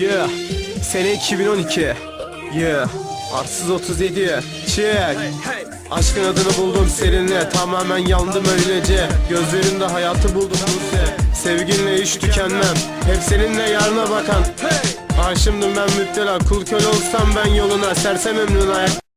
Yeah. Sene 2012. Yeah. Arsız 37. Check. Aşkın adını buldum seninle Tamamen yandım öylece Gözlerinde hayatı buldum Buse Sevginle hiç tükenmem Hep seninle yarına bakan Aşımdım ben müptela Kul köle olsam ben yoluna Sersem ömrün ayak